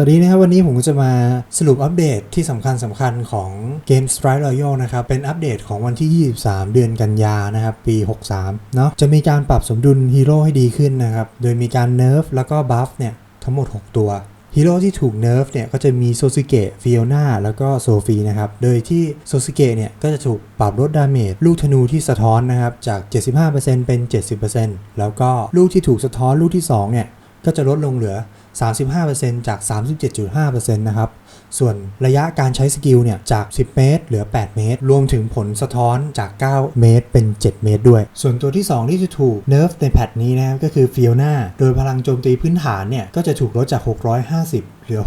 วัสดีนะครับ วันนี้ผมก็จะมาสรุปอัปเดตที่สำคัญสำคัญของเกม Strike Royal นะครับ เป็นอัปเดตของวันที่ 23 เดือนกันยานะครับ ปี 63 เนาะจะมีการปรับสมดุลฮีโร่ให้ดีขึ้นนะครับ โดยมีการเนิร์ฟแล้วก็บัฟเนี่ย ทั้งหมด 6 ตัวฮีโร่ที่ถูกเนิร์ฟเนี่ยก็จะมีโซซิเกะฟิโอนาแล้วก็โซฟีนะครับ โดยที่โซซิเกะเนี่ยก็จะถูกปรับลดดาเมจลูกธนูที่สะท้อนนะครับ จาก 75%เป็น 70%แล้วก็ลูกที่ถูกสะท้อนลูกที่ 2 เนี่ย ก็จะลดลงเหลือ 35%จาก 37.5%นะครับ ส่วนระยะการใช้สกิลเนี่ยจาก 10 เมตร เหลือ 8 เมตร รวมถึงผลสะท้อนจาก 9 เมตร เป็น 7 เมตรด้วย ส่วนตัวที่ 2 ที่จะถูกเนิร์ฟในแพทนี้นะครับก็คือฟิโอนาโดยพลังโจมตีพื้นฐานเนี่ยก็จะถูกลดจาก 650 เหลือ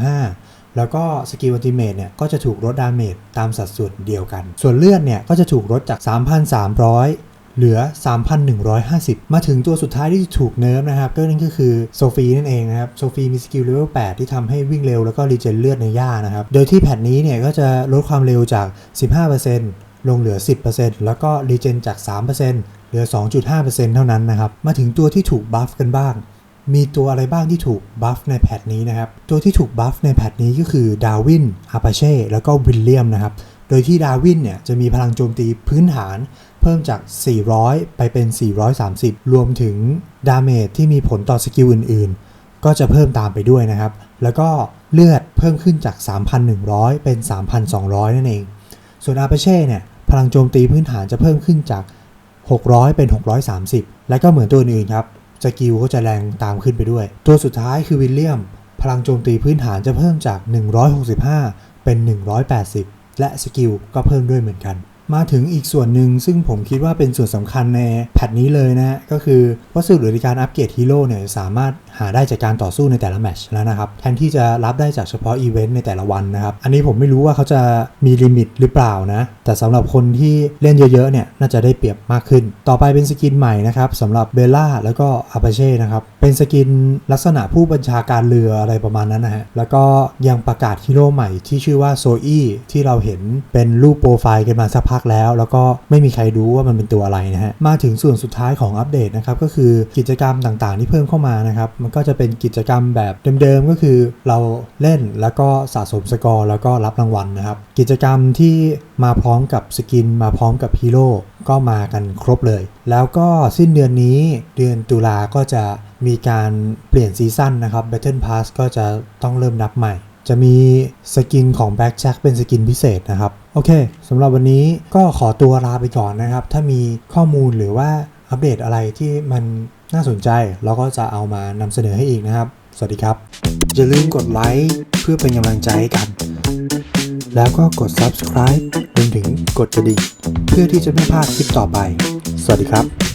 625แล้วก็สกิลอัลติเมทเนี่ยก็จะถูกลดดาเมจตามสัดส่วนเดียวกัน ส่วนเลือดเนี่ยก็จะถูกลดจาก 3,300 เหลือ 3,150 มาถึงตัวสุดท้ายที่ถูกเนิร์ฟนะครับ ก็นั่นก็คือโซฟีนั่นเองนะครับ โซฟีมีสกิลเลเวล8ที่ทำให้วิ่งเร็วแล้วก็รีเจนเลือดในหญ้านะครับ โดยที่แพทนี้เนี่ยก็จะลดความเร็วจาก 15%ลงเหลือ 10%แล้วก็รีเจนจาก 3%เหลือ 2.5%เท่านั้นนะครับ มาถึงตัวที่ถูกบัฟกันบ้าง มีตัวอะไรบ้างที่ถูกบัฟในแพทนี้นะครับ ตัวที่ถูกบัฟในแพทนี้ก็คือดาวินอาปาเช่แล้วก็วิลเลียมนะครับ ดยที่ดาวินเนี่ยจะมีพลังโจมตีพื้นฐานเพิ่มจาก 400 ไปเป็น 430 รวมถึงดาเมจที่มีผลต่อสกิลอื่นๆ ก็จะเพิ่มตามไปด้วยนะครับ แล้วก็เลือดเพิ่มขึ้นจาก 3,100 เป็น 3,200 นั่นเอง ส่วนอาปเช่เนี่ยพลังโจมตีพื้นฐานจะเพิ่มขึ้นจาก 600 เป็น 630 และก็เหมือนตัวอื่นครับสกิลก็จะแรงตามขึ้นไปด้วย ตัวสุดท้ายคือวิลเลียม พลังโจมตีพื้นฐานจะเพิ่มจาก 165 เป็น 180 และสกิลก็เพิ่มด้วยเหมือนกัน มาถึงอีกส่วนหนึ่งซึ่งผมคิดว่าเป็นส่วนสำคัญในแพทนี้เลยนะฮะก็คือวัสดุหรือการอัปเกรดฮีโร่เนี่ยสามารถหาได้จากการต่อสู้ในแต่ละแมชแล้วนะครับ แทนที่จะรับได้จากเฉพาะอีเวนต์ในแต่ละวันนะครับ อันนี้ผมไม่รู้ว่าเขาจะมีลิมิตหรือเปล่านะ แต่สำหรับคนที่เล่นเยอะๆเนี่ยน่าจะได้เปรียบมากขึ้น ต่อไปเป็นสกินใหม่นะครับสำหรับเบลล่าแล้วก็อาปาเช่นะครับเป็นสกินลักษณะผู้บัญชาการเรืออะไรประมาณนั้นนะฮะแล้วก็ยังประกาศฮีโร่ใหม่ที่ชื่อว่าโซอี้ที่เราเห็นเป็นรูปโปรไฟล์กันมาสักพักแล้ว แล้วก็ไม่มีใครรู้ว่ามันเป็นตัวอะไรนะฮะมาถึงส่วนสุดท้ายของอัปเดตนะครับก็คือกิจกรรมต่างๆที่เพิ่มเข้ามานะครับมันก็จะเป็นกิจกรรมแบบเดิมๆ ก็คือเราเล่นแล้วก็สะสมสกอร์แล้วก็รับรางวัลนะครับ กิจกรรมที่มาพร้อมกับสกิน มาพร้อมกับฮีโร่ก็มากันครบเลย แล้วก็สิ้นเดือนนี้เดือนตุลาก็จะมีการเปลี่ยนซีซั่นนะครับ Battle Pass ก็จะต้องเริ่มนับใหม่ จะมีสกินของ Black Jack เป็นสกินพิเศษนะครับ โอเคสำหรับวันนี้ก็ขอตัวลาไปก่อนนะครับ ถ้ามีข้อมูลหรือว่าอัปเดตอะไรที่มัน น่าสนใจเราก็จะเอามานำเสนอให้อีกนะครับ สวัสดีครับ อย่าลืมกดไลค์เพื่อเป็นกำลังใจให้กัน แล้วก็กด subscribe รวมถึงกดกระดิ่งเพื่อที่จะไม่พลาดคลิปต่อไป สวัสดีครับ